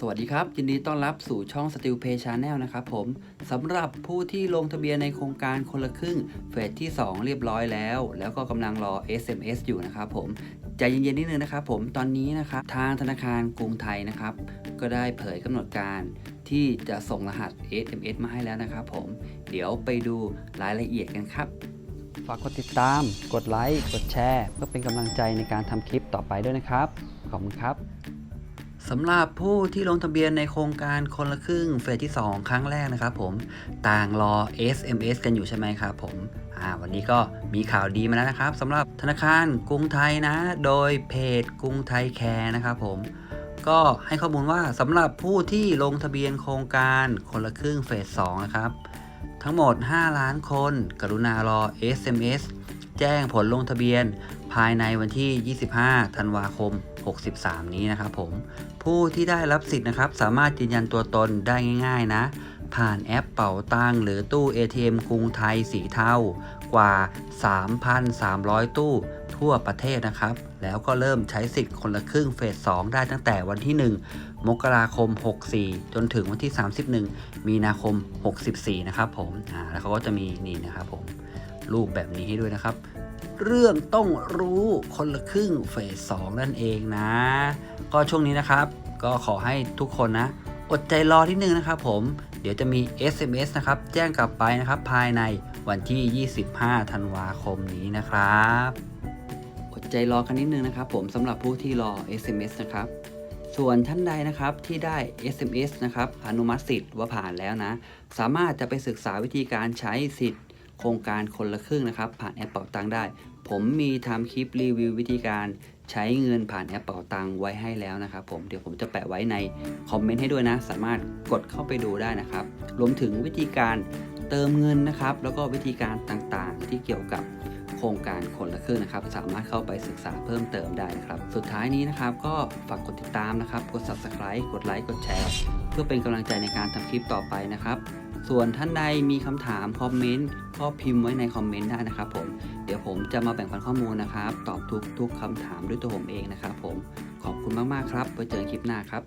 สวัสดีครับยินดีต้อนรับสู่ช่อง Steel Pay Channel นะครับผมสำหรับผู้ที่ลงทะเบียนในโครงการคนละครึ่งเฟสที่ 2 เรียบร้อยแล้ว แล้วก็กำลังรอ SMS อยู่นะครับผมใจเย็นๆนิดนึงนะครับผมตอนนี้นะครับทางธนาคารกรุงไทยนะครับ ก็ได้เผยกำหนดการที่จะส่งรหัส SMS มาให้แล้วนะครับผมเดี๋ยวไปดูรายละเอียดกันครับ ฝากกดติดตาม กดไลค์ กดแชร์ เพื่อเป็นกำลังใจในการทำคลิปต่อไปด้วยนะครับ ขอบคุณครับ สำหรับผู้ที่ลงทะเบียนในโครงการคนละครึ่งเฟสที่ 2 ครั้งแรกนะครับผมต่างรอ SMS กันอยู่ใช่ไหมครับผมวันนี้ก็มีข่าวดีมาแล้วนะครับสำหรับธนาคารกรุงไทยนะ โดยเพจกรุงไทยแคร์นะครับผมก็ให้ข้อมูลว่าสำหรับผู้ที่ลงทะเบียนโครงการคนละครึ่งเฟส2นะครับ ทั้งหมด 5 ล้านคน กรุณารอ SMS แจ้งผลลงทะเบียนภายในวันที่ 25 ธันวาคม 63 นี้นะครับผม ผู้ที่ได้รับสิทธิ์นะครับ สามารถยืนยันตัวตนได้ง่าย ๆ นะ ผ่านแอปเป๋าตังหรือตู้ ATM กรุงไทยสีเทากว่า 3,300 ตู้ทั่วประเทศนะครับ แล้วก็เริ่มใช้สิทธิ์คนละครึ่งเฟส 2 ได้ตั้งแต่วันที่ 1 มกราคม 64 จนถึงวันที่ 31 มีนาคม 64 นะครับผม อ่า แล้วเขาก็จะมีนี่นะครับผม รูปแบบนี้ให้ด้วยนะครับ เรื่องต้องรู้คนละครึ่งเฟส2นั่นเองนะ ก็ช่วงนี้นะครับ ก็ขอให้ทุกคนนะ อดใจรอที่นึงนะครับผมเดี๋ยวจะมี SMS นะครับ แจ้งกลับไปนะครับ ภายในวันที่ 25 ธันวาคมนี้นะครับอดใจรอกันนิดนึงนะครับ ผมสำหรับผู้ที่รอ SMS นะครับส่วนท่านใดนะครับที่ได้ SMS นะครับอนุมัติสิทธิ์ว่าผ่านแล้วนะ สามารถจะไปศึกษาวิธีการใช้สิทธิ์ โครงการคนละครึ่งนะครับ ผ่านแอปเป่าตังได้ ผมมีทำคลิปรีวิววิธีการใช้เงินผ่านแอปเป่าตังไว้ให้แล้วนะครับผมเดี๋ยวผมจะแปะไว้ในคอมเมนต์ให้ด้วยนะ สามารถกดเข้าไปดูได้นะครับ รวมถึงวิธีการ เติมเงินนะครับ แล้วก็วิธีการต่างๆ ที่เกี่ยวกับโครงการคนละครึ่งนะครับ สามารถเข้าไปศึกษาเพิ่มเติมได้นะครับ สุดท้ายนี้นะครับ ก็ฝากกดติดตามนะครับ กด subscribe กดไลค์กดแชร์เพื่อเป็นกำลังใจในการทำคลิปต่อไปนะครับ ส่วนท่านใดมีคำถามคอมเมนต์ก็พิมพ์ไว้ในคอมเมนต์ได้นะครับผมเดี๋ยวผมจะมาแบ่งปันข้อมูลนะครับ ตอบทุกทุกคำถามด้วยตัวผมเองนะครับ ผมขอบคุณมากๆครับไว้เจอกันคลิปหน้าครับ